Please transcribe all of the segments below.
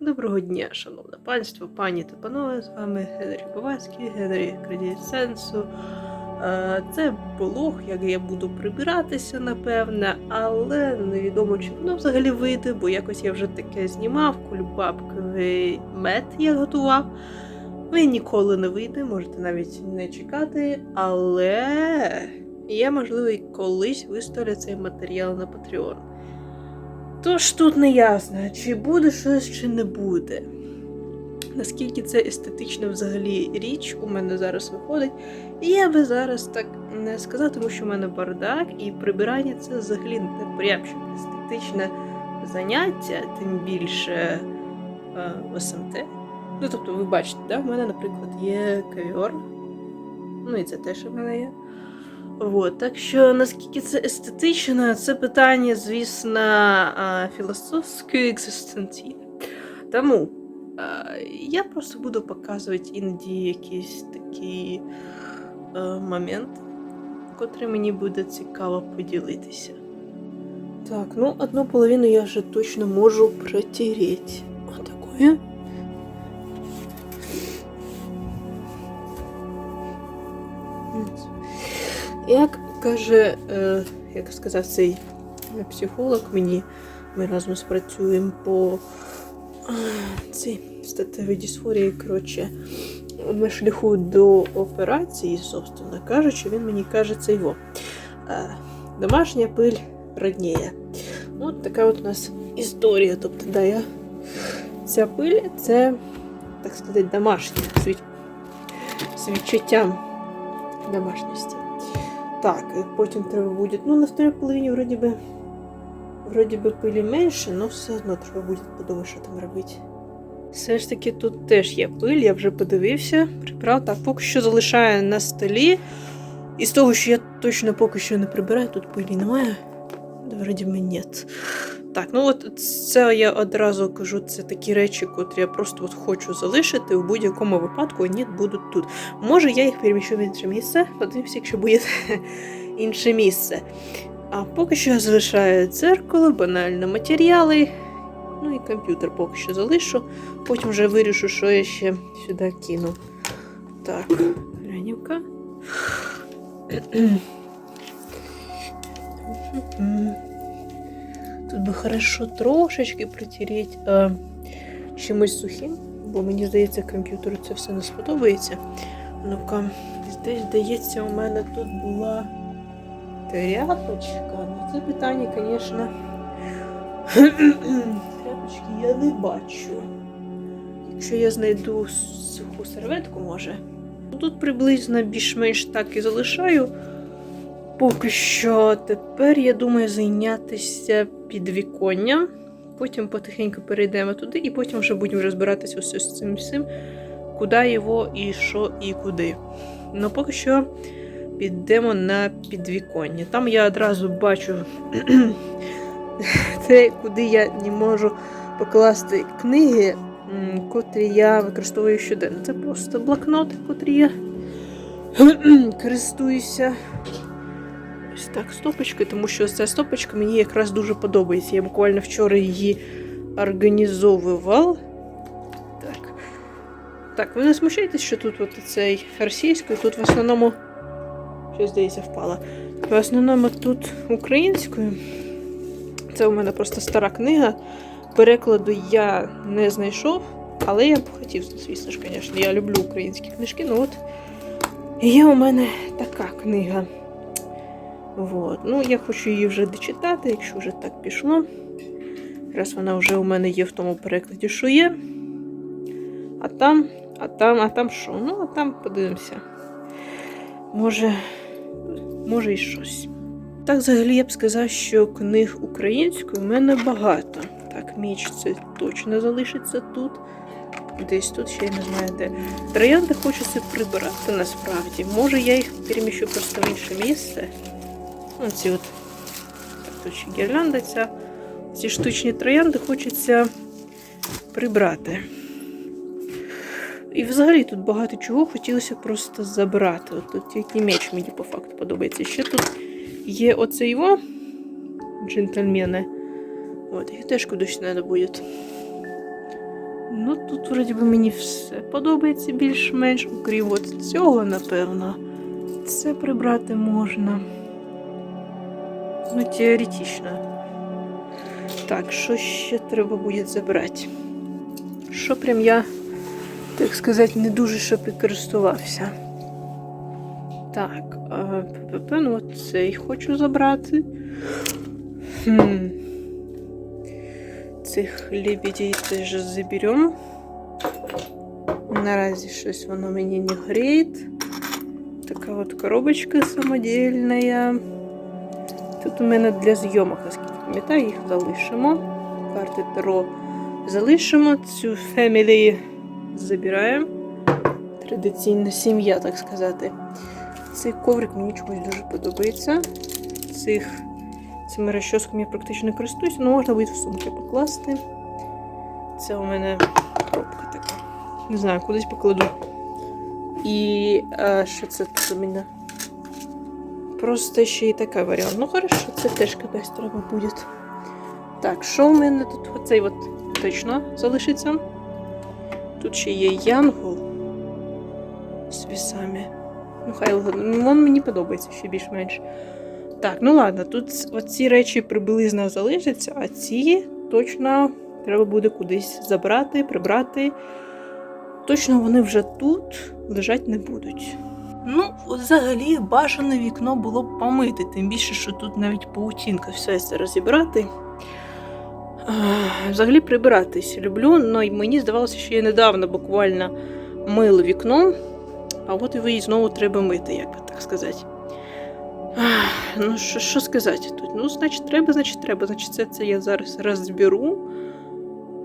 Доброго дня, шановне панство, пані та панове. З вами Генрі Ковацький, Генрі Кредит Сенсу. Е, Це блог, як я буду прибиратися, напевне, але невідомо, чи воно взагалі вийде, бо якось я вже таке знімав, кульбабковий мед я готував. Він ніколи не вийде, можете навіть не чекати, але є можливо колись виставлю цей матеріал на Patreon. Тож тут не ясно, чи буде щось, чи не буде. Наскільки це естетична взагалі річ у мене зараз виходить. І я би зараз так не сказав, тому що в мене бардак, і прибирання це взагалі не прям естетичне заняття, тим більше е, СМТ. Ну, тобто, ви бачите, да? в мене, наприклад, є ковер. Ну і це теж в мене є. Вот, так що наскільки це естетично, це питання, звісно, філософської екзистенційне. Тому я просто буду показувати іноді якісь такі моменти, котрі мені буде цікаво поділитися. Так, ну одну половину я вже точно можу протереть. Отакою. Як каже, е, як сказав цей психолог, мені ми разом спрацюємо по е, цій статевій дисфорії, коротше, на шляху до операції, собственно кажучи, він мені каже це його. Е, домашня пиль родніє. От така от у нас історія. Тобто, да, я... ця пиль це, так сказати, від- з відчуттям домашності. Так, і потім треба буде. Ну, на вторій половині вроді би. Вроді би пилі менше, але все одно треба буде подумати, що там робити. Все ж таки тут теж є пиль, я вже подивився, прибрав. Так, поки що залишаю на столі. І з того, що я точно поки що не прибираю, тут пилі немає. Вроді би ні. Так, ну от це я одразу кажу, це такі речі, котрі я просто от хочу залишити. В будь-якому випадку вони будуть тут. Може, я їх переміщу в інше місце, подивимося, якщо буде інше місце. А поки що я залишаю дзеркало, банально матеріали. Ну і комп'ютер поки що залишу. Потім вже вирішу, що я ще сюди кину. Так, глянівка. Тут би хорошо трошечки притереть е, чимось сухим, бо мені здається, комп'ютеру це все не сподобається. Ну-ка, десь здається, у мене тут була тряпочка. Ну, це питання, звісно. Тряпочки я не бачу. Якщо я знайду суху серветку, може. Ну, Тут приблизно більш-менш так і залишаю. Поки що тепер я думаю зайнятися підвіконням. Потім потихеньку перейдемо туди, і потім вже будемо розбиратися ось з цим всім, куди його і що і куди. Ну поки що підемо на підвіконня. Там я одразу бачу те, куди я не можу покласти книги, котрі я використовую щоденно. Це просто блокнот, котрий я користуюся. Ось так, стопочкою, тому що ця стопочка мені якраз дуже подобається. Я буквально вчора її організовував. Так. Так, ви не смущаєтесь, що тут от цей російською, тут в основному. Щось здається, впала. В основному тут українською. Це у мене просто стара книга. Перекладу я не знайшов, але я б хотів, звісно ж, звісно. Я люблю українські книжки. Ну от є у мене така книга. Вот. Ну, я хочу її вже дочитати, якщо вже так пішло. Раз вона вже у мене є в тому перекладі, що є. А там, а там, а там що? Ну, а там подивимося. Може, може і щось. Так, взагалі, я б сказав, що книг українською в мене багато. Так, міч це точно залишиться тут. Десь тут ще я не знаю де. Троянди хочеться прибирати насправді. Може я їх переміщу просто в інше місце. Оці от ще гірлянда ця. Ці штучні троянди хочеться прибрати. І взагалі тут багато чого хотілося просто забрати. От тут тільки меч мені по факту подобається. Ще тут є оцей його джентльмени. От, їх теж кудись треба буде. Ну, тут вроді би мені все подобається більш-менш, окрім от цього, напевно. Це прибрати можна. Ну, теоретично. Так, що ще треба буде забрати? Що прям я, так сказати, не дуже щоб і користувався. Так, ПП, ну цей хочу забрати. Хм. Цих лебедей теж заберемо. Наразі щось воно мені не гріє. Така от коробочка самодільна. Тут у мене для зйомок, наскільки пам'ятаю, їх залишимо. Карти Таро залишимо. Цю Family забираємо. Традиційна сім'я, так сказати. Цей коврик мені чомусь дуже подобається. Цих цими розчосками я практично не користуюся, але можна буде в сумки покласти. Це у мене коробка така. Не знаю, кудись покладу. І а, що це тут у мене? Просто ще і такий варіант. Ну, хорошо, це теж кудись треба буде. Так, що у мене тут? Оцей от точно залишиться. Тут ще є Янгол з вісами. Ну, хай. Він мені подобається ще більш-менш. Так, ну ладно, тут оці речі приблизно залишаться, а ці точно треба буде кудись забрати, прибрати. Точно вони вже тут лежать не будуть. Ну, взагалі, бажане вікно було б помити, тим більше, що тут навіть паутінка, все це розібрати. Взагалі прибиратись люблю, але мені здавалося, що я недавно буквально мила вікно, а от і її знову треба мити, як так сказати. Ну, що, що сказати тут? Ну, значить, треба, значить, треба. Значить, це, це я зараз розберу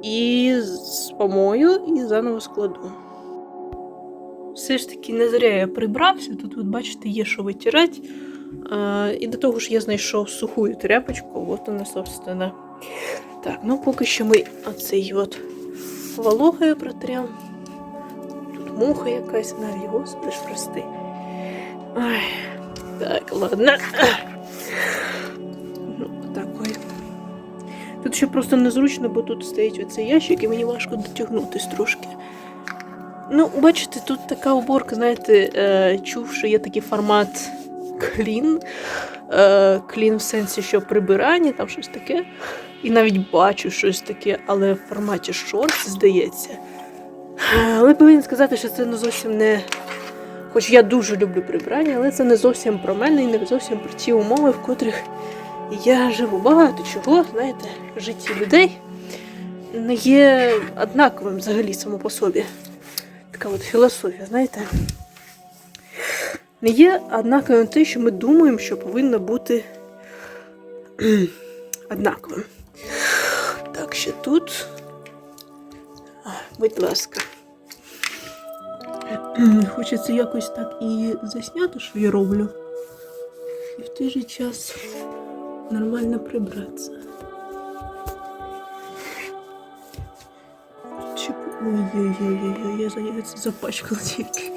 і помою і заново складу. Все ж таки не зря я прибрався. Тут, от, бачите, є що витирати. І до того ж я знайшов суху тряпочку, от вона, собственно. Так, ну поки що ми оцей от вологою протрям. Тут муха якась навіть, господи ж прости. Ай. Так, ладно. Ну, такой. Тут ще просто незручно, бо тут стоїть оцей ящик, і мені важко дотягнутись трошки. Ну, бачите, тут така уборка, знаєте, е, чув, що є такий формат клін. Е, клін в сенсі, що прибирання, там щось таке. І навіть бачу щось таке, але в форматі шорт, здається. Але повинен сказати, що це не зовсім не Хоч я дуже люблю прибрання, але це не зовсім про мене і не зовсім про ті умови, в котрих я живу. Багато чого, знаєте, в житті людей не є однаковим взагалі само по собі. Така от філософія, знаєте. Не є однаковим те, що ми думаємо, що повинно бути однаковим. Так, ще тут. Будь ласка. Хочеться якось так і засняти, що я роблю. І в той же час нормально прибратися. Ой-ой-ой, я, за- я це запачкала тільки.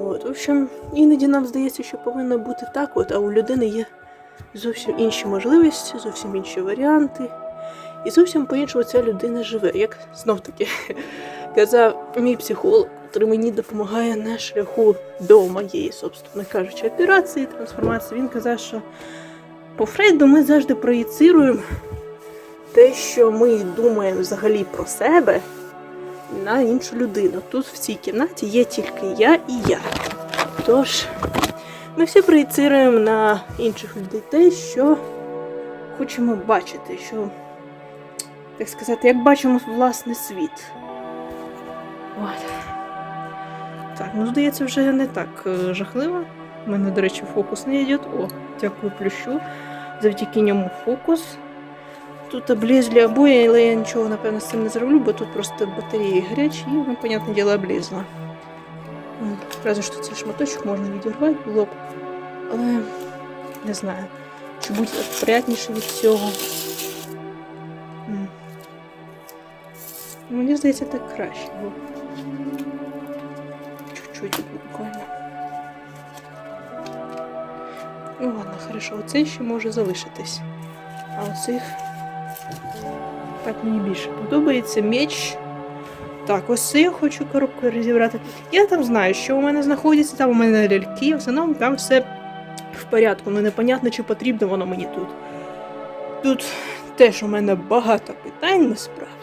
От, в общем, іноді нам здається, що повинно бути так, от, а у людини є зовсім інші можливості, зовсім інші варіанти. І зовсім по-іншому ця людина живе. Як знов таки казав мій психолог, який мені допомагає на шляху до моєї, собственно кажучи, операції, трансформації. Він казав, що по Фрейду ми завжди проєцируємо те, що ми думаємо взагалі про себе на іншу людину. Тут в цій кімнаті є тільки я і я. Тож ми всі проєцируємо на інших людей те, що хочемо бачити, що так сказати, як бачимо власний світ. От. Так, ну здається, вже не так е, жахливо. У мене, до речі, фокус не йде. О, дякую плющу. Завдяки ньому фокус. Тут облізли обоє, але я нічого, напевно, з цим не зроблю, бо тут просто батареї гарячі, і воно, понятне діло, облізло. М, Разве що цей шматочок можна відірвати було б. Але не знаю, чи буде приятніше від цього. М. Мені здається, так краще було. Чуть-чуть буквально. Ну ладно, хорошо, оцей ще може залишитись. А оцих Так мені більше подобається меч. Так, ось це я хочу коробку розібрати. Я там знаю, що у мене знаходиться, там у мене ляльки, в основному там все в порядку. Ну непонятно, чи потрібно воно мені тут. Тут теж у мене багато питань насправді.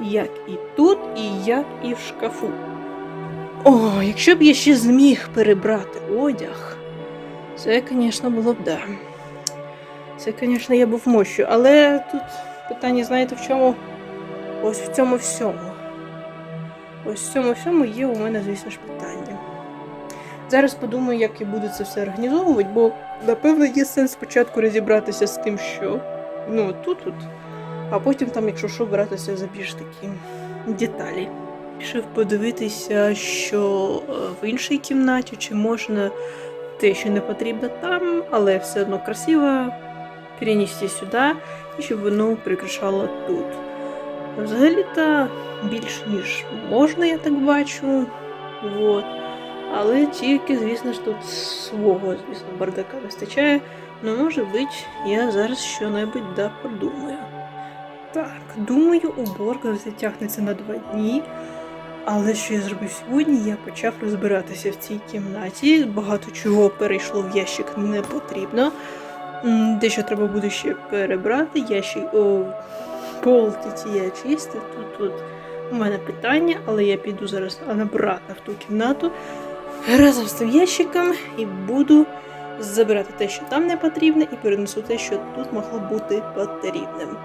Як і тут, і як і в шкафу. О, якщо б я ще зміг перебрати одяг, це, звісно, було б да. Це, звісно, я був мощу, але тут питання, знаєте, в чому? Ось в цьому всьому. Ось в цьому всьому є у мене, звісно ж, питання. Зараз подумаю, як я буду це все організовувати, бо, напевно, є сенс спочатку розібратися з тим, що. Ну, от тут, а потім там, якщо що, братися за більш такі деталі. Пішов подивитися, що е, в іншій кімнаті, чи можна те, що не потрібно там, але все одно красиво перенести сюди, і щоб воно прикрашало тут. Взагалі-то більш ніж можна, я так бачу. Вот. Але тільки, звісно ж, тут свого, звісно, бардака вистачає. Ну, може бути, я зараз що-небудь да подумаю. Так, думаю, уборка затягнеться на два дні. Але що я зробив сьогодні? Я почав розбиратися в цій кімнаті. Багато чого перейшло в ящик не потрібно. Дещо треба буде ще перебрати. Я ще о, полки ці я чистив. Тут, тут у мене питання, але я піду зараз обратно в ту кімнату разом з тим ящиком і буду забирати те, що там не потрібне, і перенесу те, що тут могло бути потрібним.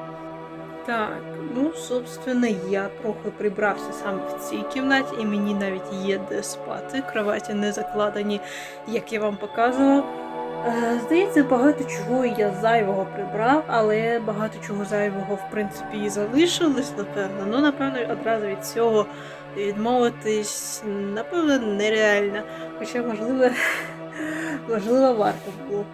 Так, ну, собственно, я трохи прибрався саме в цій кімнаті, і мені навіть є де спати. Кроваті не закладені, як я вам показував. Е, Здається, багато чого я зайвого прибрав, але багато чого зайвого, в принципі, і залишилось, напевно. Ну, напевно, одразу від цього відмовитись, напевно, нереально. Хоча, можливо, можливо, варто було.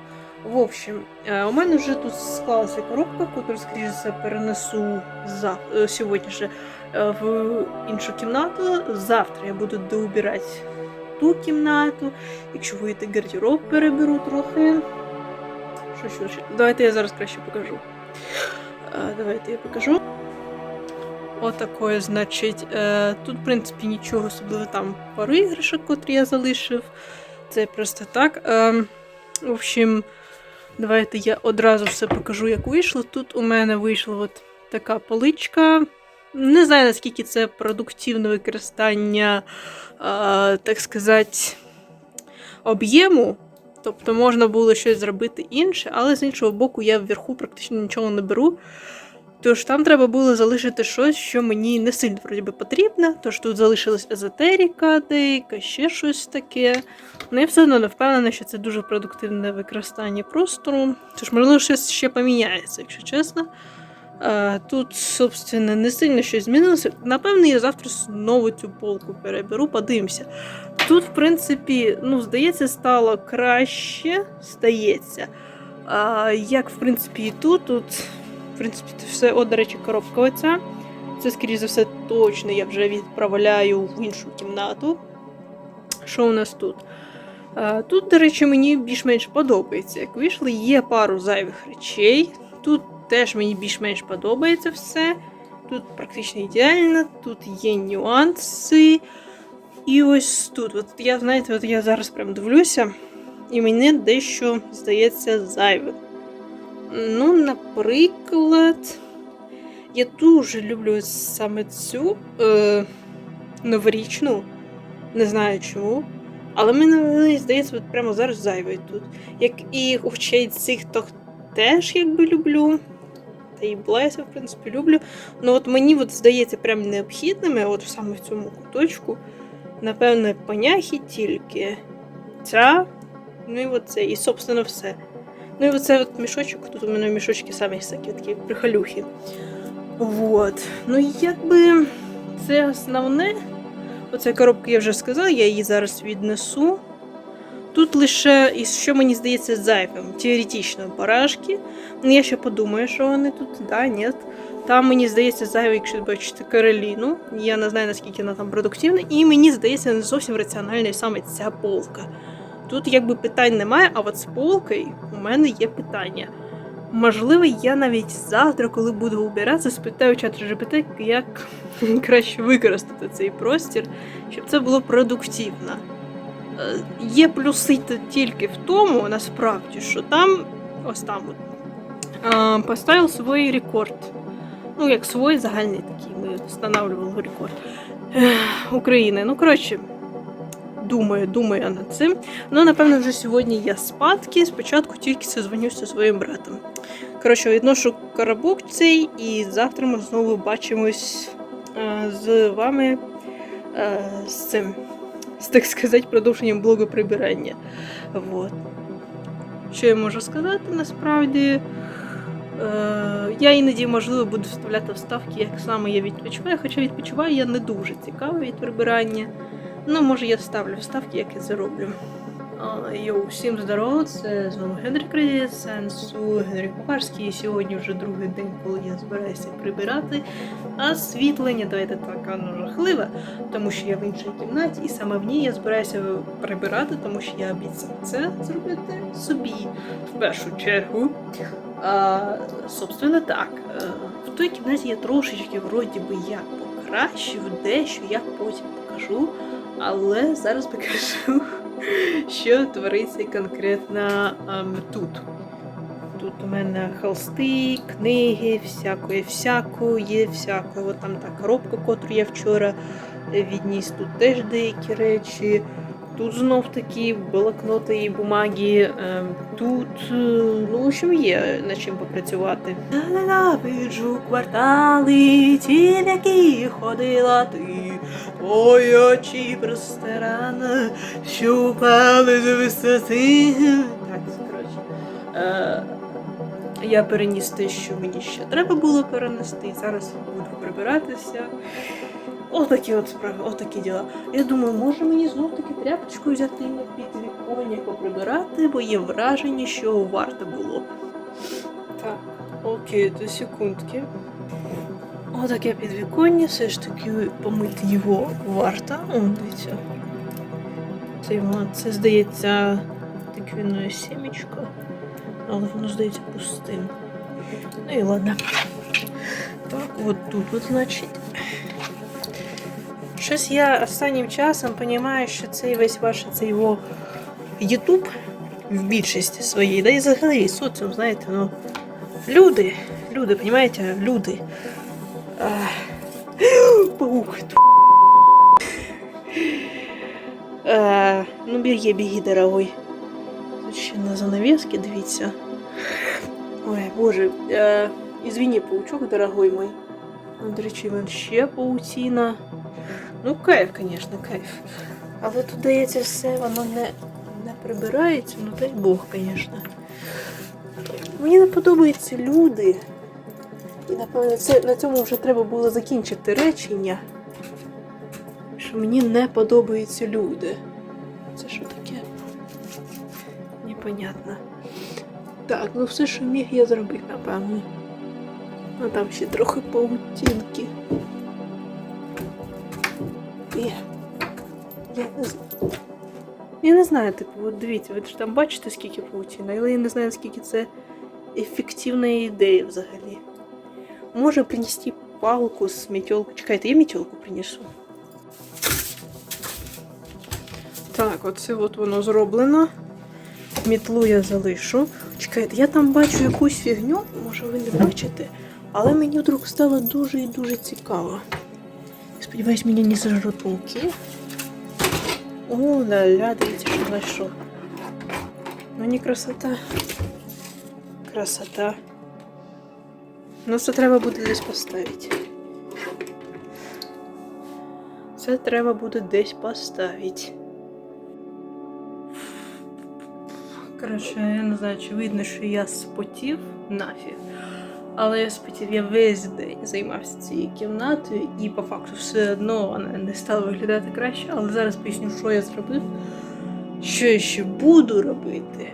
В общем, е, у мене вже тут склалася коробка, яку, скоріше все, перенесу за, е, сьогодні же е, в іншу кімнату. Завтра я буду доубирати ту кімнату. Якщо вийти гардероб, переберу трохи. Що, що, що? Давайте я зараз краще покажу. Давайте я покажу. Отакое, значить, е, тут, в принципі, нічого особливо там пару іграшок, котрі я залишив. Це просто так. Е, в общем, давайте я одразу все покажу, як вийшло. Тут у мене вийшла от така поличка. Не знаю, наскільки це продуктивне використання, так сказати, об'єму. Тобто можна було щось зробити інше, але з іншого боку, я вверху практично нічого не беру. Тож там треба було залишити щось, що мені не сильно вроді би, потрібно. Тож тут залишилась езотеріка, деяка, ще щось таке. Ну я все одно не впевнена, що це дуже продуктивне використання простору. Тож, можливо, щось ще поміняється, якщо чесно. А, тут, собственно, не сильно щось змінилося. Напевно, я завтра знову цю полку переберу, подивимося. Тут, в принципі, ну, здається, стало краще, стається. А, як, в принципі, і тут, тут, в принципі, все, от, до речі, коробка оця. Це, скоріше за все, точно я вже відправляю в іншу кімнату. Що у нас тут? А, тут, до речі, мені більш-менш подобається. Як вийшли, є пару зайвих речей. Тут теж мені більш-менш подобається все. Тут практично ідеально, тут є нюанси. І ось тут. От я, знаєте, от я зараз прям дивлюся, і мені дещо здається зайвим. Ну, наприклад, я дуже люблю саме цю е, новорічну, не знаю чому. Але мені здається, от прямо зараз зайвий тут. Як і очей цих то теж якби люблю. Та і Блайса, в принципі, люблю. Ну от мені от здається прям необхідними, от саме в цьому куточку, напевно, паняхи тільки ця, ну і оце, і, собственно, все. Ну і оце от мішочок, тут у мене мішочки самі всякі такі прихалюхи. Вот. Ну, якби це основне. Оця коробка я вже сказала, я її зараз віднесу. Тут лише, і що мені здається, зайвим, теоретично барашки. Ну, я ще подумаю, що вони тут, да, ні. Там мені здається зайвий, якщо бачите, Кароліну. Я не знаю, наскільки вона там продуктивна. І мені здається, не зовсім раціональною саме ця полка. Тут якби питань немає, а от з полкою у мене є питання. Можливо, я навіть завтра, коли буду убиратися, спитаю чат GPT, як краще використати цей простір, щоб це було продуктивно. Е, Є плюси тільки в тому, насправді, що там, ось там, от, е, поставив свій рекорд. Ну, як свій загальний такий, ми встановлювали рекорд України. Ну, коротше, думаю, думаю над цим. Ну, напевно, вже сьогодні я спадки. Спочатку тільки созвонюся своїм братом. Коротше, відношу коробок цей, і завтра ми знову бачимось е, з вами е, з цим, так сказати, продовженням блогу прибирання. Вот. Що я можу сказати насправді? Е, я іноді, можливо, буду вставляти вставки, як саме я відпочиваю, хоча відпочиваю я не дуже цікава від прибирання. Ну, може, я вставлю вставки, як я це роблю. А, Йоу, всім здорово, це знову Генрік Кредіт, сенсу Генрік Покарський. І сьогодні вже другий день, коли я збираюся прибирати. А Освітлення, давайте так, воно жахливе, тому що я в іншій кімнаті, і саме в ній я збираюся прибирати, тому що я обіцяв це зробити собі в першу чергу. А, собственно, так. е, В той кімнаті я трошечки вроді би як покращив дещо, я потім покажу. Але зараз покажу, що твориться конкретно ем, тут. Тут у мене холсти, книги, всякої всякої, всякої. От там та коробка, котру я вчора відніс. Тут теж деякі речі. Тут знов такі блокноти і бумаги. ем, Тут, е, ну, в общем, є над чим попрацювати. Ненавиджу квартали, ті, в які ходила ти. Твої очі простирана, що упали з висоти. Так, коротше. Е, я переніс те, що мені ще треба було перенести. і Зараз буду прибиратися. Отакі от справи, отакі діла. Я думаю, може мені знов таки тряпочку взяти на підвіконня поприбирати, бо є враження, що варто було. Так, окей, до секундки. Отаке підвіконня, все ж таки помити його варто. О, дивіться. Це, це здається, тиквінне сімечко, але воно здається пустим. Ну і ладно. Так, от тут, от, значить. Щось я останнім часом розумію, що цей весь ваш цей його Ютуб в більшості своїй, да і взагалі соціум, знаєте, ну. Люди, люди, понимаете, люди. Паук. Е, ну, біги, біги, дорогой. Тут ще на занавески, дивіться. Ой, боже. Е, извини, паучок, дорогой мой. До речі, він ще паутіна. Ну, кайф, звісно, кайф. Але тут дається все, воно не, не прибирається, ну дай Бог, звісно. Мені не подобаються люди. І напевно це, на цьому вже треба було закінчити речення. Що мені не подобаються люди. Це що таке? Непонятно. Так, ну все, що міг, я зробив, напевно. А там ще трохи паутинки. І... Я не знаю. Я не знаю, типу, от дивіться, ви ж там бачите, скільки паутіна, але я не знаю, наскільки це ефективна ідея взагалі. Може принести палку з метелку. Чекайте, я метелку принесу. Так, оце от воно зроблено. Мітлу я залишу. Чекайте, я там бачу якусь фігню, може ви не бачите, але мені вдруг стало дуже і дуже цікаво. Сподіваюсь, мене не зажруть пауки. О, ля-ля, дивіться, що знайшов. Ну не красота. Красота. Ну, це треба буде десь поставити. Це треба буде десь поставити. Коротше, я не знаю, чи видно, що я спотів нафіг. Але я спотів, я весь день займався цією кімнатою, і по факту все одно вона не стала виглядати краще. Але зараз поясню, що я зробив, що я ще буду робити.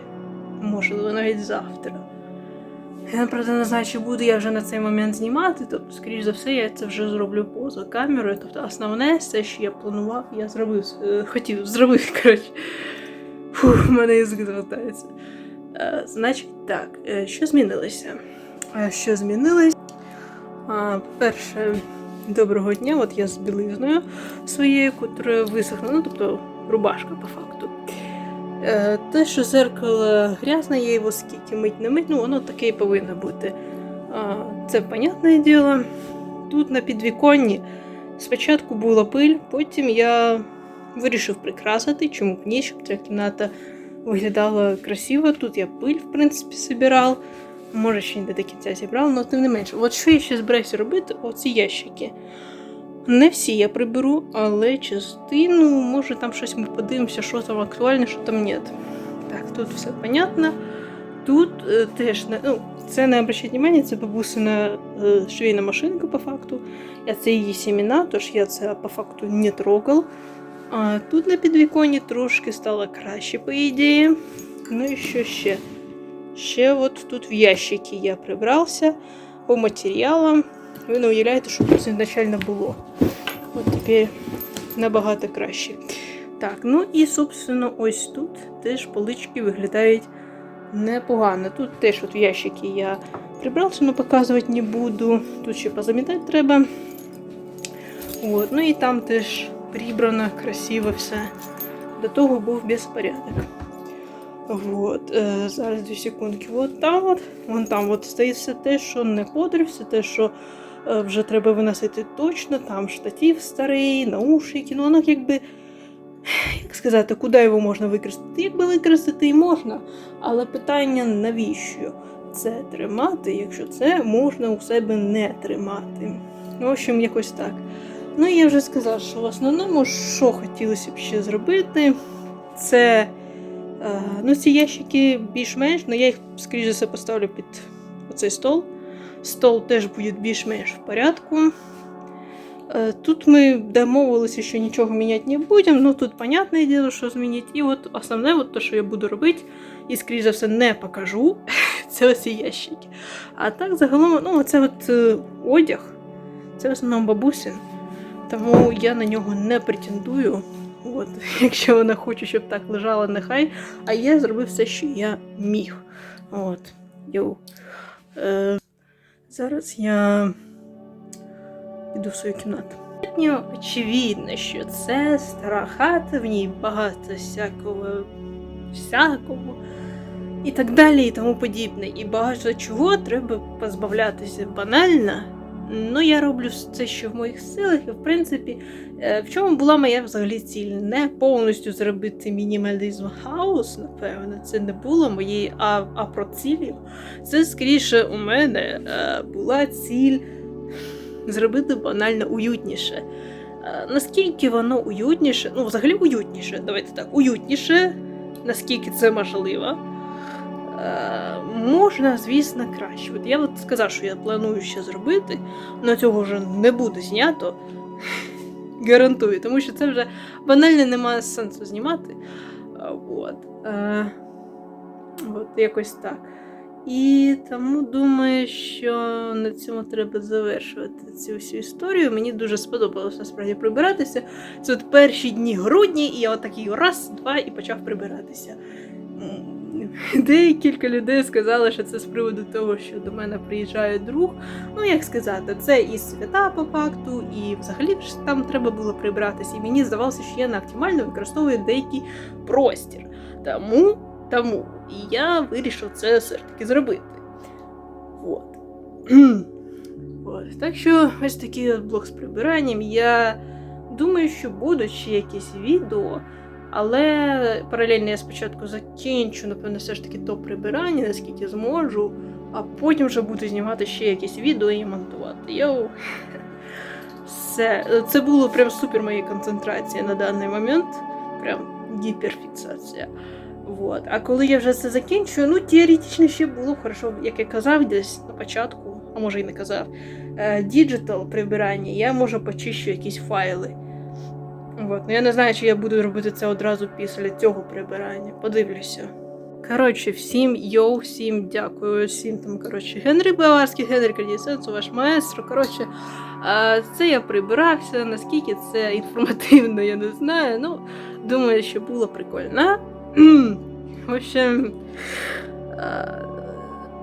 Можливо, навіть завтра. Я, правда, не знаю, чи буду я вже на цей момент знімати, тобто, скоріш за все, я це вже зроблю поза камерою. Тобто, основне, все, що я планував, я зробив, е, хотів, зробив, коротше. В мене язик звертається. Е, значить Так, е, що змінилося? Що змінилось? А, Перше, доброго дня. От я з білизною своєю, котра висохла, ну тобто рубашка по факту. Е, Те, що зеркало грязне, я його скільки мить не мить, ну воно таке і повинно бути. Це понятне діло. Тут на підвіконні спочатку була пиль, потім я вирішив прикрасити, чому б ні, щоб ця кімната виглядала красиво. Тут я пиль, в принципі, збирав. Може, ще не до кінця зібрав, але тим не менше. От що я ще збираюся робити, оці ящики. Не всі я приберу, але частину, може там щось ми подивимося, що там актуальне, що там ні. Так, тут все понятно. Тут е, теж ну, це не обращать внимання, це бабусина е, швейна машинка по факту. Я це її сімена, тож я це по факту не трогав. А тут на підвіконні трошки стало краще, по ідеї. Ну і що ще? Ще от тут в ящики я прибрався по матеріалам. Ви не уявляєте, що тут ізначально було. От тепер набагато краще. Так, ну і, собственно, ось тут теж полички виглядають непогано. Тут теж от ящики я прибрався, але показувати не буду. Тут ще позамітати треба. От, ну і там теж прибрано, красиво все. До того був безпорядок. Вот, е, зараз дві секундки. От там от, вон там от стоїть все те, що не подрив, все те, що е, вже треба виносити точно. Там штатив старий, наушники, ну воно якби. Як сказати, куди його можна використати? Якби використати і можна, але питання навіщо це тримати, якщо це можна у себе не тримати. В общем, якось так. Ну, я вже сказала, що в основному, що хотілося б ще зробити, це. Е, ну, ці ящики більш-менш, але я їх, скоріш за все, поставлю під оцей стол. Стол теж буде більш-менш в порядку. Е, Тут ми домовилися, що нічого міняти не будемо, ну тут, понятне діло, що змінити. І от основне, от те, що я буду робити, і, скоріш за все, не покажу, це оці ящики. А так, загалом, ну, оце от е, одяг, це в основному бабусин. Тому я на нього не претендую. От, якщо вона хоче, щоб так лежала, нехай. А я зробив все, що я міг. От. Йоу. Е, зараз я піду в свою кімнату. Очевидно, що це стара хата, в ній багато всякого, всякого і так далі, і тому подібне. І багато чого треба позбавлятися банально. Ну, я роблю це, що в моїх силах, і в принципі, е, в чому була моя взагалі ціль? Не повністю зробити мінімалізм хаос, напевно, це не було моєї, а, а про цілі. Це скоріше у мене е, була ціль зробити банально уютніше. Е, Наскільки воно уютніше, ну, взагалі уютніше, давайте так, уютніше, наскільки це можливо. Е, Можна, звісно, краще. От я от сказав, що я планую ще зробити, але цього вже не буде знято. Гарантую, тому що це вже банально немає сенсу знімати. От. Е, от якось так. І тому думаю, що на цьому треба завершувати цю всю історію. Мені дуже сподобалося насправді прибиратися. Це от перші дні грудні, і я отакий раз, два і почав прибиратися. Деякі людей сказали, що це з приводу того, що до мене приїжджає друг. Ну, як сказати, це і свята по факту, і взагалі ж там треба було прибратися. І мені здавалося, що я не оптимально використовую деякий простір. Тому, тому і я вирішив це все ж таки зробити. От. От. Так що ось такий блог з прибиранням. Я думаю, що будуть ще якісь відео. Але паралельно я спочатку закінчу, напевно, все ж таки то прибирання, наскільки зможу, а потім вже буду знімати ще якісь відео і монтувати. Йоу. Все. Це було прям супер моя концентрація на даний момент. Прям гіперфіксація. Вот. А коли я вже це закінчую, ну теоретично ще було хорошо, як я казав десь на початку, а може і не казав. Діджитал прибирання, я можу почищу якісь файли. От. Ну я не знаю, чи я буду робити це одразу після цього прибирання. Подивлюся. Коротше, всім йоу, всім дякую, всім там, коротше, Генрі Баварський, Генрі Кадісенцу, ваш маестро. Коротше, це я прибирався. Наскільки це інформативно, я не знаю. Ну, думаю, що було прикольно. В общем,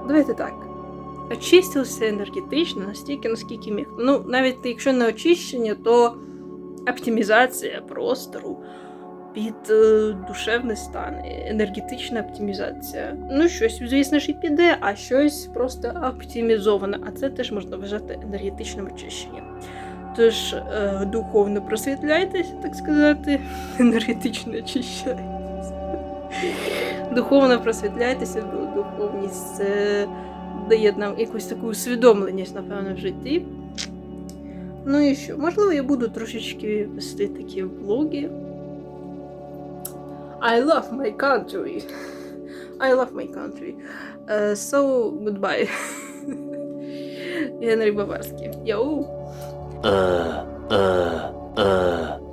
давайте так. Очистився енергетично настільки, наскільки міг. Ну, навіть якщо не очищення, то оптимізація простору під е, душевний стан, енергетична оптимізація. Ну, щось, звісно ж, і піде, а щось просто оптимізоване. А це теж можна вважати енергетичним очищенням. Тож, е, духовно просвітляйтеся, так сказати, енергетично очищайтеся. Духовно просвітляйтеся, бо духовність це дає нам якусь таку усвідомленість, напевно, в житті. Ну і що? Можливо, я буду трошечки вести такі влоги. I love my country. I love my country. Uh, so, goodbye. Генрій Баварський. Йоу! uh, uh, uh.